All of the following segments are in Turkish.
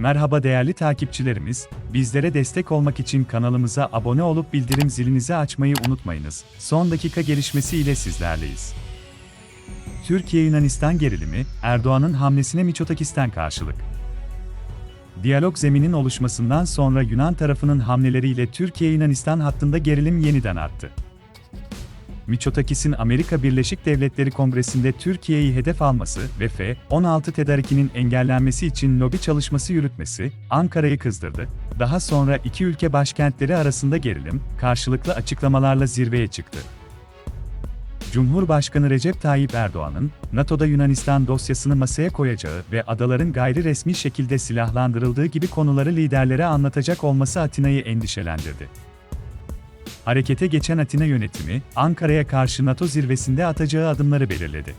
Merhaba değerli takipçilerimiz, bizlere destek olmak için kanalımıza abone olup bildirim zilinizi açmayı unutmayınız. Son dakika gelişmesi ile sizlerleyiz. Türkiye-Yunanistan gerilimi, Erdoğan'ın hamlesine Miçotakis'ten karşılık. Diyalog zeminin oluşmasından sonra Yunan tarafının hamleleriyle Türkiye-Yunanistan hattında gerilim yeniden arttı. Miçotakis'in Amerika Birleşik Devletleri Kongresi'nde Türkiye'yi hedef alması ve F-16 tedarikinin engellenmesi için lobi çalışması yürütmesi, Ankara'yı kızdırdı. Daha sonra iki ülke başkentleri arasında gerilim, karşılıklı açıklamalarla zirveye çıktı. Cumhurbaşkanı Recep Tayyip Erdoğan'ın, NATO'da Yunanistan dosyasını masaya koyacağı ve adaların gayri resmi şekilde silahlandırıldığı gibi konuları liderlere anlatacak olması Atina'yı endişelendirdi. Harekete geçen Atina yönetimi, Ankara'ya karşı NATO zirvesinde atacağı adımları belirledi.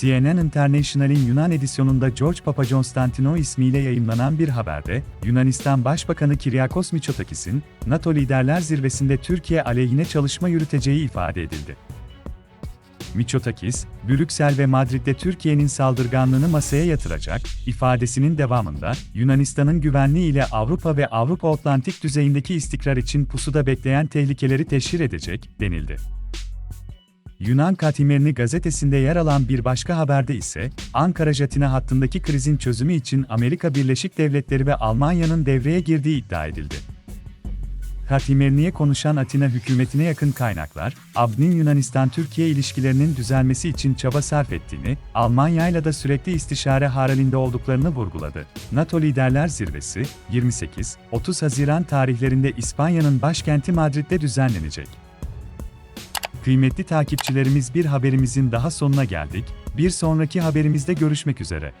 CNN International'in Yunan edisyonunda George Papakonstantinou ismiyle yayımlanan bir haberde, Yunanistan Başbakanı Kyriakos Mitsotakis'in, NATO Liderler Zirvesi'nde Türkiye aleyhine çalışma yürüteceği ifade edildi. Mitsotakis, Brüksel ve Madrid'de Türkiye'nin saldırganlığını masaya yatıracak, ifadesinin devamında, Yunanistan'ın güvenliği ile Avrupa ve Avrupa Atlantik düzeyindeki istikrar için pusuda bekleyen tehlikeleri teşhir edecek, denildi. Yunan Katimerini gazetesinde yer alan bir başka haberde ise, Ankara-Jatina hattındaki krizin çözümü için Amerika Birleşik Devletleri ve Almanya'nın devreye girdiği iddia edildi. Katimerni'ye konuşan Atina hükümetine yakın kaynaklar, ABD'nin Yunanistan-Türkiye ilişkilerinin düzelmesi için çaba sarf ettiğini, Almanya'yla da sürekli istişare halinde olduklarını vurguladı. NATO Liderler Zirvesi, 28-30 Haziran tarihlerinde İspanya'nın başkenti Madrid'de düzenlenecek. Kıymetli takipçilerimiz bir haberimizin daha sonuna geldik. Bir sonraki haberimizde görüşmek üzere.